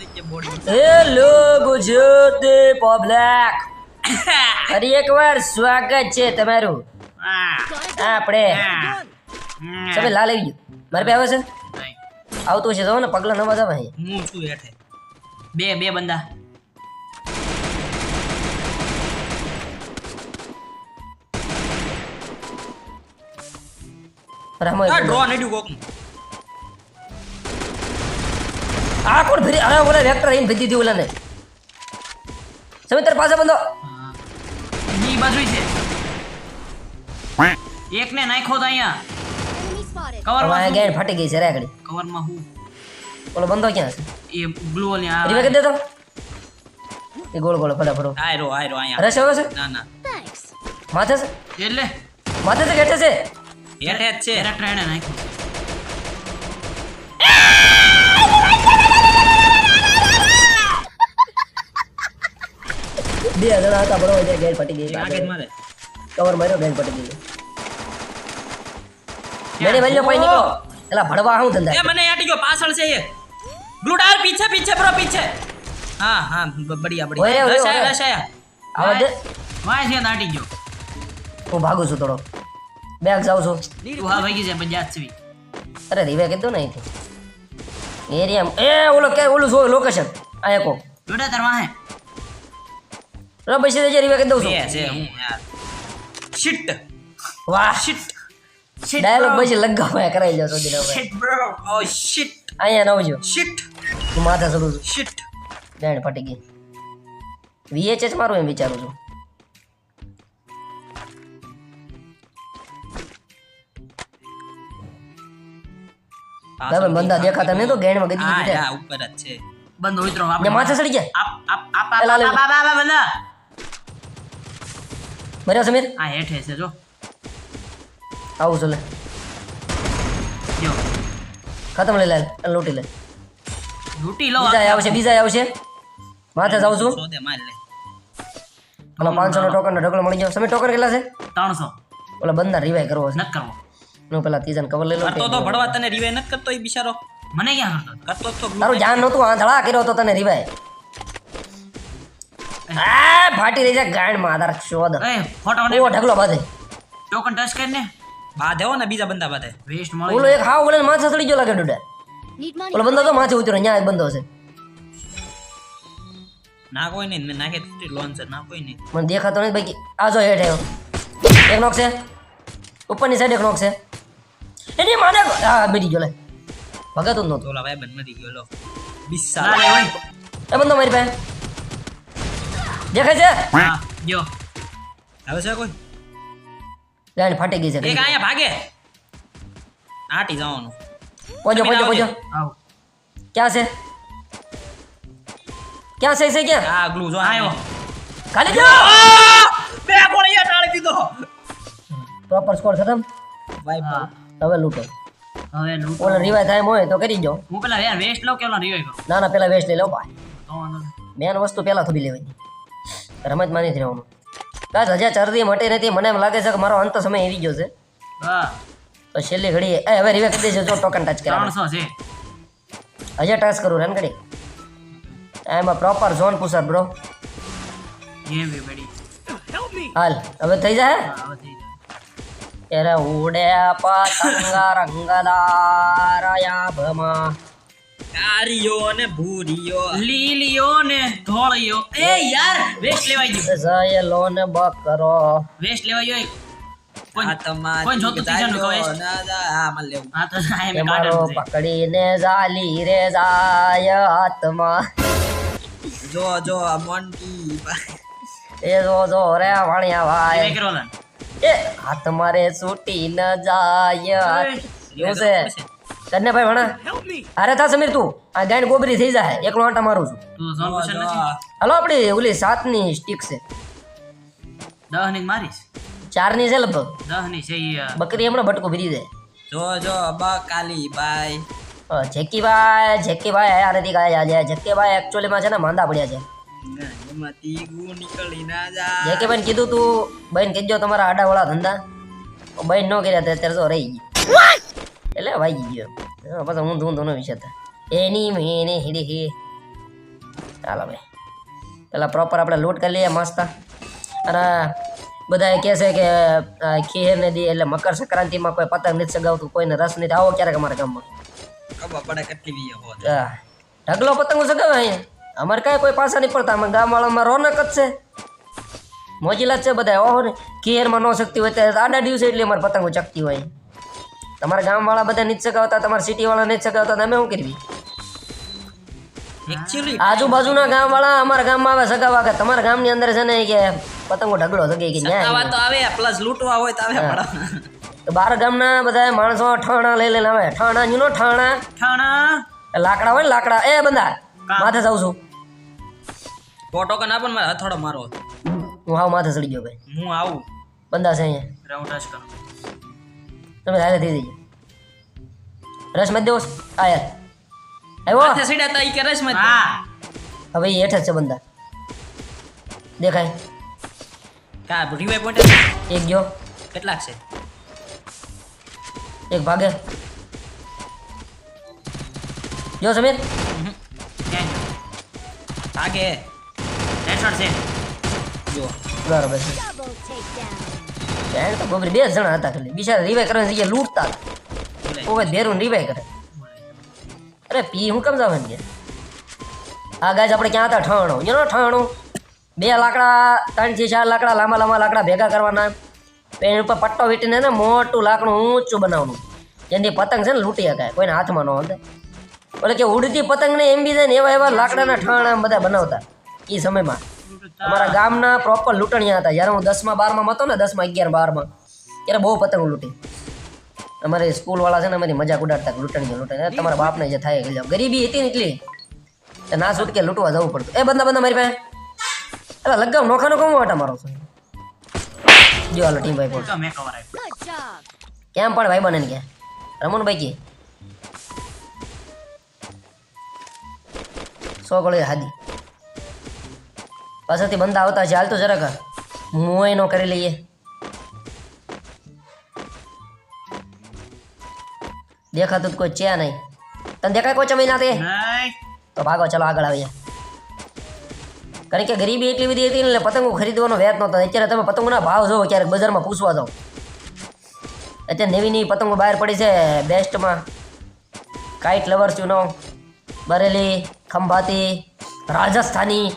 Hello Gujarati public ફરી એકવાર સ્વાગત છે તમારું. આપણે તમે લાલ આવી ગયું. મારે પે આવે છે આવતું છે તો ને પગલા નવા જવા અહીં હું છું હેઠે. બે બે બંદા. રામો આ ડ્રો નડ્યું કોક આ કોણ ફરી અરે ઓલા વેક્ટર આઈને ભેજી દીધી ઓલાને. તાર પાસે બંધો. ઈ બાજુ છે. એક ને નાખ્યો તો અહીંયા. ફાટી ગઈ છે રે આગળ. કવરમાં હું. ઓલો બંધો ક્યાં છે? એ ગ્લુ ને આ રીવે કરી દેતો એ ગોળ ગોળ ફટાફટ. આયરો આયરો અહીંયા. રસ આવે છે? ના ના. માથે છે? એટલે? માથે છે. ઘેઠે છે. હેઠે જ છે. કેરેક્ટર એને નાખ્યો બે જણા હતા બરોબર છે ગેન ફાટી ગઈ એ આગળ જ મારે કવર માર્યો ગેન ફાટી ગઈ મેરે ભાઈઓ કોઈ નીકળો એલા ભડવા હું એ ધંધા મને આટી ગયો પાછળ છે એ બ્લુ ટાયર પીછે પીછે બ્રો પીછે હા હા બ- બઢિયા ઓય રે, બઢિયા ઓય રે, રસાયા ઓય. રસાયા આવા દે વાય છે દાટી ગયો હું ભાગું છું થોડો બેગ જાઉં છું તું હા ભાગી જાય પંજાબ સુધી અરે રીવે કીધું ને અહીંથી એરિયા એ ઓલો કે ઓલું જો લોકેશન આ એકો જોડે તાર વાહે રો પૈસા દેજે રીવે કે દઉં છું. છે હું યાર. શિટ વાહ. શિટ શિટ ડાયલોગ પછી લગાવા કરાઈ જાવ સોજી રો શિટ બ્રો ઓ શિટ અહીંયા નવજો શિટ હું માથા ચડું છું. શિટ ગાંડ ફટી ગઈ. વીએચએસ મારું એમ વિચારું છું. તમે બંદા દેખાતા નહીં તો ગેણમાં ગદી ઉપર જ છે. બંધ હોય ને આપણે માથે ચડી ગયા. આપ આપ આપ આપ આપ આપ મર્યા સમીર આ હેઠે છે જો. આવું ચલે જો. ખતમ લઈ લે લૂંટી લે. લૂંટી લો બીજા આવશે બીજા આવશે. માથે જાઉં છું માર ઓલા પાંચસો નો ટોકન નો ઢગલો મળી ગયો. સમીર ટોકન કેટલા છે? ત્રણસો. ઓલા બંદા રિવાઈ કરવો છે. નત કરવો. હું પેલા ત્રીજા કવર લઈ લો તો તો ભડવા તને રિવાય નત કરતો એ બિચારો. મને ક્યાં કરતો? કરતો તો તારું જાન નહોતું ધડા કર્યો તો તને રિવાય આ ફાટી રહી છે ગાંડ માધાર શોધ. એ ફોટો ને ઓ ઢગલો બાંધે ટોકન ટચ કરીને. બાધે હો ને બીજા બંદા બાધે વેસ્ટ ઓલો એક હાવ ગળે માથે સડી ગયો લાગે ડોડે. ઓલો બંદો તો માથે ઉતર્યો ન્યા એક બંદો છે. ના કોઈ નહીં મેં નાખે છે ના કોઈ નહીં. મને દેખાતો નથી બાકી આ જો હેઠ આવ્યો. એક નોક છે. ઉપરની સાઈડ એક નોક છે. એની માને હા બેઠી ગયો લે. ભગાતું ઓલા ભાઈ બંધ મરી ગયો લો. બિસ્સા એ બંદો મારી પાસે. દેખાય છે? હા જો. આવે છે કોઈ? ગાંડ ફાટી ગઈ એક છે અહીંયા ભાગે. આટી જવાનું. પોજો પોજો પોજો. આવો. ક્યાં છે? ક્યાં છે છે ક્યાં? હા ગ્લુ જો આયો ખાલી જો! બે ગોળીયા ટાળી દીધો? પ્રોપર સ્કોર ખતમ. ભાઈ હવે લૂટો. હવે લૂટો. ઓલા રિવાઈ થાય હોય તો કરી જો હું પેલા યાર વેસ્ટ લો ઓલા રિવાઈ કરું? ના ના પેલા વેસ્ટ લઈ લો ભાઈ તો મેન વસ્તુ પેલા થોડી લેવાની રમતમાં જ રહેવાનું. કાશ હજા ચરદી મટી નથી મને એમ લાગે છે કે મારો અંત સમય આવી ગયો છે. હા. તો છેલ્લી ઘડી એ હવે રિવે કરી દેજો જો ટોકન ટચ કરે ત્રણસો છે. હજાર ટચ કરું રન ઘડી એમાં પ્રોપર ઝોન પુષર બ્રો હાલ હવે થઈ જાય? હા, ઉડ્યા પતંગ રંગદાર ભમા કારિયો અને ભૂરિયો લીલિયો ને ધોળિયો એ યાર વેસ્ટ લેવાઈ ગયું. જય વેસ્ટ લેવાઈ ગયો કોઈ જોતું ત્રીજાનું કહો વેસ્ટ કાઢવાનું છે. પકડીને જાલી રે જાય હાથમાં. જો જો મોન્ટી એ જો જો રે વાણિયા ભાઈ. કરો લા. એ હાથ મારે છૂટી ન જાય. એવું છે? તને ભાઈ ભણા અરે તા સમીર તું. આ ગાયન ગોબરી થઈ જાય. એકલો આંટા મારું છું. હલો આપણી ઓલી સાતની સ્ટીક છે. દહની મારીશ? ચારની છે લગભગ. દહની છે બકરી હમણાં ભટકો ભરી દે. જો જો બકાલી ભાઈ અ, જેકીભાઈ જેકીભાઈ આયા નથી ગાય આજે જેકીભાઈ એકચ્યુઅલીમાં છે ને માંદા પડ્યા છે. એમાંથી ગુ નીકળી ના જા જેકીભાઈને કીધું તું બહેન કીધો તમારા આડાવાળા ધંધા. તો બહેન ન કર્યા તે અત્યારે તો રહી ગઈ વાગી ગયો પછી ઊંધું ઊંધું ન વિચારતા એની મેને હેડી હે ચાલો ભાઈ પેલા પ્રોપર આપણે લૂંટ કરી લઈએ મસ્ત અને બધા કહે છે કે ખીર ને દી એટલે મકર સંક્રાંતિમાં કોઈ પતંગ નથી સગાવતું કોઈને રસ નથી આવો ક્યારેક અમારા ગામમાં ખબર કેટલી હા. ઢગલો પતંગો સગાવે અહીંયા અમારે કાંઈ કોઈ પાછા નહીં પડતા અમે ગામવાળામાં રોનક જ છે મોજીલા જ છે બધા ઓહો ને ખીરમાં ન શકતી હોય ત્યારે આડા દિવસે એટલે અમારે પતંગો ચકતી હોય તમારા ગામવાળા બધા નથી સગાવતા તમારા સિટીવાળા નથી સગાવતા તો અમે શું કરવી? એકચ્યુઅલી આજુબાજુના ગામવાળા અમારા ગામમાં આવે સગાવા કે તમારા ગામની અંદર છે ને કે પતંગો ઢગલો સગે કે ન્યાય તો આવે પ્લસ લૂંટવા હોય તો આવે પણ. તો બાર ગામના બધા માણસો ઠાણા લઈ લઈને આવે. ઠાણા યુ નો ઠાણા. ઠાણા લાકડા હોય ને લાકડા. એ બંદા માથે જાઉં છું. ફોટો કે ના પણ મારે હથોડો મારો હું હાવ માથે ચડી ગયો ભાઈ. હું આવું. બંદા છે અહીંયા. રાઉન્ડ કરો. તમે હારે થઈ જજો રસ મત દેવો આ યાર આવ્યો માથે સીડા તા ઈ કે રસ મત હા હવે એ હેઠ જ છે બંદા દેખાય કા રિવાઈ પોઈન્ટ એક ગયો કેટલાક છે એક ભાગે જો સમીર ક્યાં ભાગે હેડશોટ છે જો બરાબર છે Double તો બબરી બે જણા હતા ખાલી. બિચારા રિવાય કરવાની જગ્યાએ લૂંટતા હતા. કોઈ ભેરું રિવાય કરે. અરે પી, હું કેમ જાવ કે? આ ગાય આપણે ક્યાં હતા? ઠાણું. યુ ઠાણો. બે લાકડા, ત્રણથી ચાર લાકડા, લાંબા લાંબા લાકડા ભેગા કરવાના. એની ઉપર પટ્ટો વીટીને ને મોટું લાકડું ઊંચું બનાવવાનું. જેથી પતંગ છે ને લૂંટી શકાય, કોઈને હાથમાં ન હોય. એટલે કે ઉડતી પતંગ ને એમ બી જાય ને એવા એવા લાકડાના ઠાણા બધા બનાવતા. એ સમયમાં. અમારા ગામના પ્રોપર લૂંટણીયા હતા. જ્યારે હું દસમાં બારમાં હતો ને દસમાં અગિયાર બારમાં ત્યારે બહુ પતંગ લૂંટી. અમારે સ્કૂલ વાળા છે ને અમારી મજાક ઉડાડતા લૂંટણી લૂંટણીઓ લૂંટે તમારા બાપને જે થાય ગરીબી હતી ને એટલી. કે ના છૂટકે લૂંટવા જવું પડતું. એ બંદા બંદા મારી પાસે. એટલે લગાવ નોખાનો કોમ વાટા મારો છું? જો હાલો ટીમ ભાઈ મેં કવર. કેમ પણ ભાઈ બને કે રમણભાઈ કે. સો ગળે હાદી. પાછળથી બંદા આવતા છે હાલ તો જરાક મુંય નો કરી લઈએ. દેખાતું તો કોઈ છે નહીં. તને દેખાય કોઈ ચમી ના તે? તો ભાગો ચલો આગળ આવીએ. કારણ કે ગરીબી એટલી બધી હતી ને એટલે પતંગો ખરીદવાનો વેત નહોતો. અત્યારે તમે પતંગોના ભાવ જોવો ક્યારેક બજારમાં પૂછવા જાઓ. અત્યારે નવી નવી પતંગો બહાર પડી છે બેસ્ટમાં. કાઇટ લવર ચૂનો બરેલી ખંભાતી રાજસ્થાની.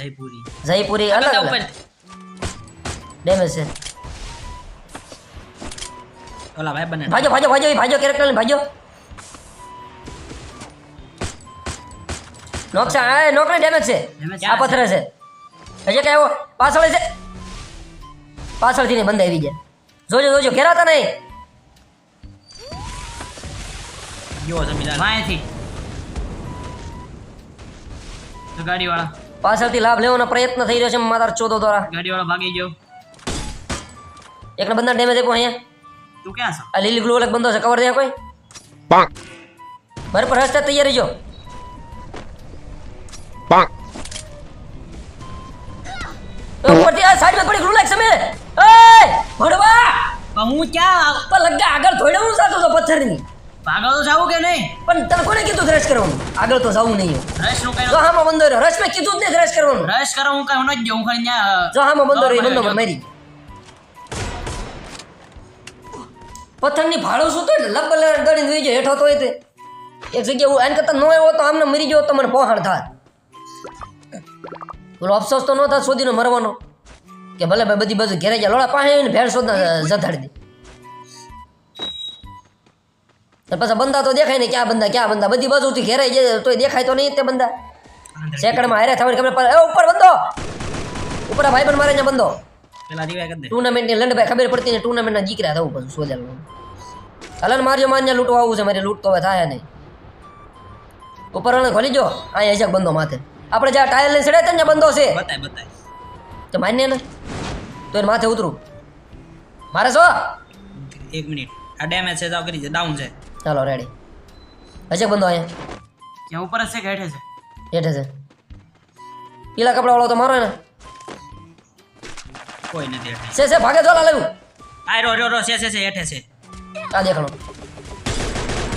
જયપુરી. જયપુરી અલગ અલગ ડેમેજ છે ઓલા ભાઈ બને. ભાજો ભાજો ભાજો ભાજો કેરેક્ટર ભાજો. નોકસા આ નોકને ડેમેજ છે. આ પથરે છે. હજી કઈ આવ્યો પાછળ છે. પાછળથી ને બંધ આવી જાય. જોજો જોજો ઘેરાતા નહીં ગયો જમીદાર. વાંયથી ગાડી ગાડીવાળા. પાછળથી લાભ લેવાનો પ્રયત્ન થઈ રહ્યો છે મારા ચોદો દ્વારા. ગાડીવાળો ભાગી ગયો. એકને બંદર ડેમેજ આપ્યો અહીંયા. તું ક્યાં છો? આ લીલી ગ્લુ અલગ બંધો છે કવર દે કોઈ? ભરપર હસતા તૈયાર રહેજો પાંક ઉપરથી આ સાઈડમાં પડી ગ્લુ લાગ સમે એ ભડવા પણ હું ક્યાં? પર લગા આગળ થોડે હું સાતો તો પથ્થરની. ભાગો તો જાવું કે નહીં? પણ તને કોને કીધું રશ કરવાનું? આગળ તો જવું નહીં રશનું કઈ હામાં બંધો રહ્યો રશ મેં કીધું જ નહીં રશ કરવાનું. રશ કરો હું કઈ નથી જઉં ખાલી ત્યાં જો હામાં બંધો રહ્યો એ બંધો જો. મારી. પથ્થરની ભાડું શું તો લબ્બલ ગળીને જોઈ જાય હેઠો તો તે. એક જગ્યાએ હું આને કરતા ન આવ્યો તો આમને મરી ગયો તો મને થાય થાત. બોલો અફસોસ તો ન થાય શોધીને મરવાનો. કે ભલે ભાઈ બધી બાજુ ઘેરે ગયા લોડા પાસે ભેળ શોધના જતાડી દે. પછી બંદા તો દેખાય ને ક્યાં બંદા ક્યાં બંદા? બધી બાજુથી ઘેરાઈ જાય તોય દેખાય તો નહીં તે બંદા. સેકન્ડમાં હારે થવાની ખબર પડે. ઉપર બંધો ઉપર ભાઈ પણ મારે બંદો. ટુર્નામેન્ટની લંડભાઈ ખબર પડતી ને ટુર્નામેન્ટના જીકરા થવું પછી સોજલ હલન મારજો માન્ય લૂંટવા આવું છે મારી લૂંટ તો હવે થાય નહીં. ઉપર વાળા ખોલી જો અહીંયા હજાક બંધો માથે. આપણે જ્યાં ટાયર લઈને ચડે ત્યાં બંધો છે. તો માન્ય ને. તો એને માથે ઉતરું. મારે શું? એક મિનિટ. આ ડેમેજ છે જાવ કરી છે ડાઉન છે. ચાલો રેડી હશે બંધો અહીંયા. ક્યાં ઉપર હશે કે હેઠે છે? હેઠે છે. પીલા કપડા વાળો તો મારો ને કોઈ નથી હેઠે. છે છે ભાગે જોલા લેવું આ રો રો રો છે છે છે હેઠે છે. આ દેખાણો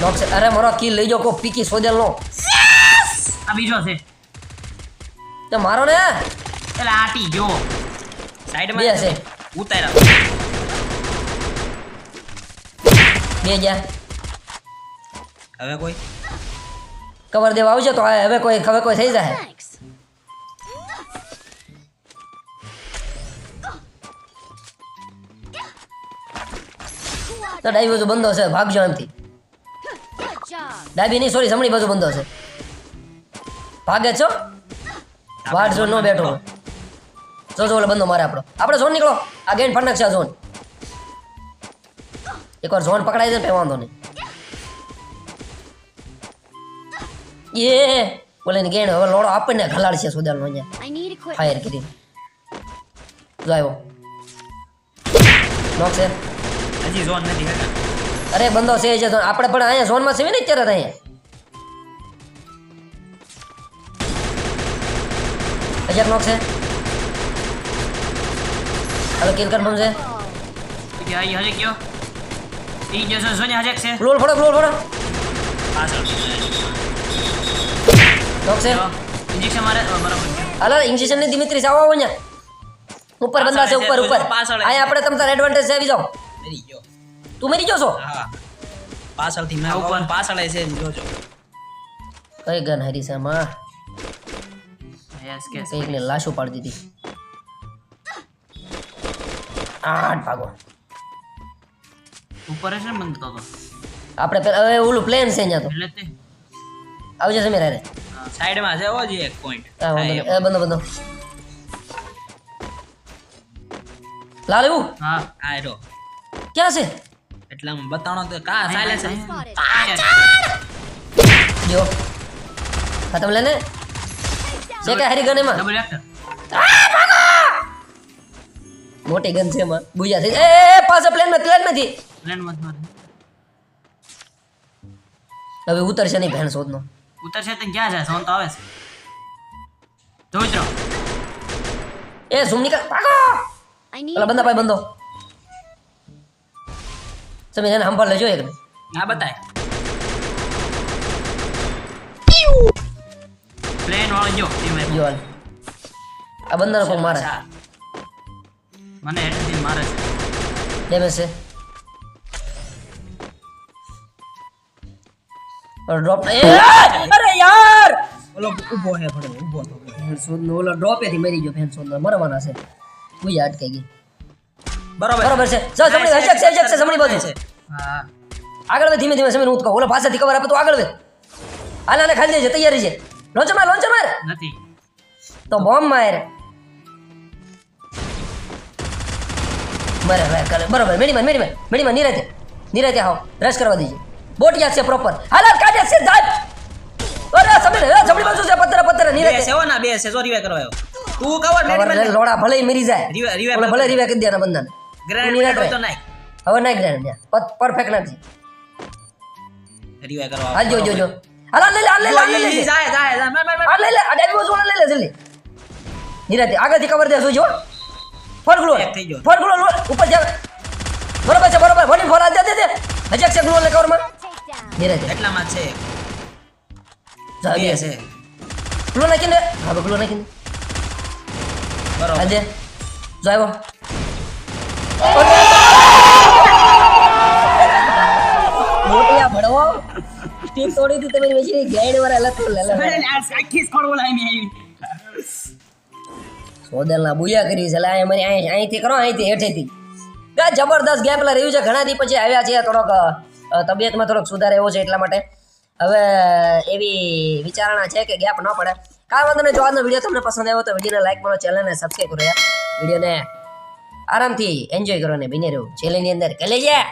નોક છે. અરે મારો કી લઈ જાઓ કો પીકી સોજલ નો આ બીજો છે. તો મારો ને? એટલે આટી જો સાઈડમાં બે છે. ઉતાર્યા. બે ગયા. હવે કોઈ? કવર દેવા આવજો તો આ હવે કોઈ હવે કોઈ થઈ જાય તો ડાબી બાજુ બંધો છે ભાગજો એમથી. ડાબી નહીં સોરી જમણી બાજુ બંધો છે. ભાગે છો? વાડ ઝોન નો બેઠો. જો જો બંધો મારે આપણો. આપણે ઝોન નીકળો. આ ગેન ફાટક છે આ ઝોન. એકવાર ઝોન પકડાઈ જાય ને વાંધો નહીં. એ બોલે ને ગેણ હવે લોડો આપણને ઘલાડશે સુદાલનો અહીંયા. ફાયર કરી જો આવ્યો. નોક છે. હજી ઝોન નથી અરે બંધો છે જે આપણે પણ અહીંયા ઝોનમાં છે ને અત્યારે અહીંયા. હજાર નોક છે. હાલો કિલ કન્ફર્મ છે. કે હજે કયો? ઈ જે સોને હજે છે. ગ્લોલ ફોડો ગ્લોલ ફોડો. પાછળ નોક છે ઇન્જેક્શન મારે બરાબર હાલો ઇન્જેક્શનની દિમિત્રી આવો આવો અહીંયા. ઉપર બંદા છે ઉપર ઉપર. પાછળ. અહીંયા આપણે તમ તાર એડવાન્ટેજ આવી જાઓ. મરી ગયો. તું મરી ગયો છો? હા. પાછળથી મેં ઉપર. પાછળ છે જોજો. કઈ ગન હરી છે યસ કે એકને લાશો પાડી દીધી. આઠ ભાગો. ઉપર છે બંધ તો તો આપણે પેલા હવે ઓલું પ્લેન છે અહીંયા તો. એટલે આવજે સમીર હારે. સાઈડમાં છે હજી એક પોઈન્ટ હા. એ બંધો બંધો. લાલ એવું? હા આ રો ક્યાં છે? એટલામાં બતાવણો તો કા સાયલેન્સ જો. ખતમ લેને છે કે હરી ગને એમાં. ડબલ એક્ટર મોટી ગન છે માં બુજા થઈ એ પાસે પાછો પ્લેનમાં પ્લેન નથી પ્લેન મત મારે. હવે ઉતરશે નહીં ભેણ શોધનો. ઉતરશે તો ક્યાં જાય સોન તો આવે છે. જો મિત્રો. એ ઝૂમ નીકળ. ભાગો! Need બંદા ભાઈ બંદો તમે એને સંભાળ લેજો એક. ના બતાય. પ્લેન વાળો જો ધીમે જો આ બંદાનો કોક મારે? મને હેડથી મારે છે. ડેમેજ છે ડ્રોપ અરે યાર! ઓલો ઊભો હે ભણો ઊભો તો ફેન નો ઓલો ડ્રોપ એથી મરી ગયો ફેન નો મરવાના છે. બુયા અટકાઈ ગઈ. બરોબર. બરાબર છે. જો જમણી હજક છે છે જમણી બાજુ. છે હા. આગળ ધીમે ધીમે સમીર હું કહું ઓલો પાછળથી કવર આપે તો આગળ વે હાલ હાલે ખાલી છે તૈયારી છે. લોન્ચર માર લોન્ચર માર. નથી. તો બોમ્બ માર. બરાબર કરે બરોબર મેડી માર મેડી માર મેડી માં નિરાતે. નિરાતે આવો રશ કરવા દીજે. બોટ યાદ છે પ્રોપર હાલ કાઢે છે જાય અરે સમીર એ જમણી બાજુ છે પત્તર પત્તરની રે છે ના બે છે જો રિવાઈ કરવા આવ્યો તું કવર મેડી લોડા ભલે મરી જાય revive ભલે. રિવાય કરી દેના બંધન ગ્રેનેડ તું નહીં હવે નહીં ગ્રેનેડ પરફેક્ટ નથી રિવાઈ કરવા હાલ જો જો જો હાલા લે લે લઈ લે લે જાય જાય જાય માર, માર, લે આ ડાબી બાજુ લે લે જલ્દી નિરાતે આગળથી કવર દે જોજો ફરગલો ગ્લો એક થઈ ગયો. ફોર ઉપર જા બરોબર છે બરોબર વોડી ફોર આ દે દે હજક છે ગ્લો લે કવરમાં takedown. એટલામાં છે. જાગે છે. ગ્લો નાખીને હા ગ્લો નાખીને બરોબર. આજે દે જો આવ્યો. મોટિયા ભડવો સ્ટીક તોડી હતી તમે વેચી ગાઈડ વાળા લખો લે લે સ્કોડ બોલાવી આવી. સોદલના બુયા કરી છે લા મને અહીં અહીંથી કરો અહીંથી હેઠેથી. જબરદસ્ત ગેમ પેલા રહ્યું છે ઘણા દી પછી આવ્યા છે થોડોક તબિયતમાં થોડોક સુધાર એવો છે એટલા માટે. હવે એવી વિચારણા છે કે ગેપ ન પડે. કાંઈ વાંધો નહીં, જો આજનો વીડિયો તમને પસંદ આવ્યો તો વિડીયોને લાઈક કરો ચેનલને સબસ્ક્રાઈબ કરો યાર. વિડીયોને આરામથી એન્જોય કરો ને બની રહ્યું ચેલેન્જની અંદર કે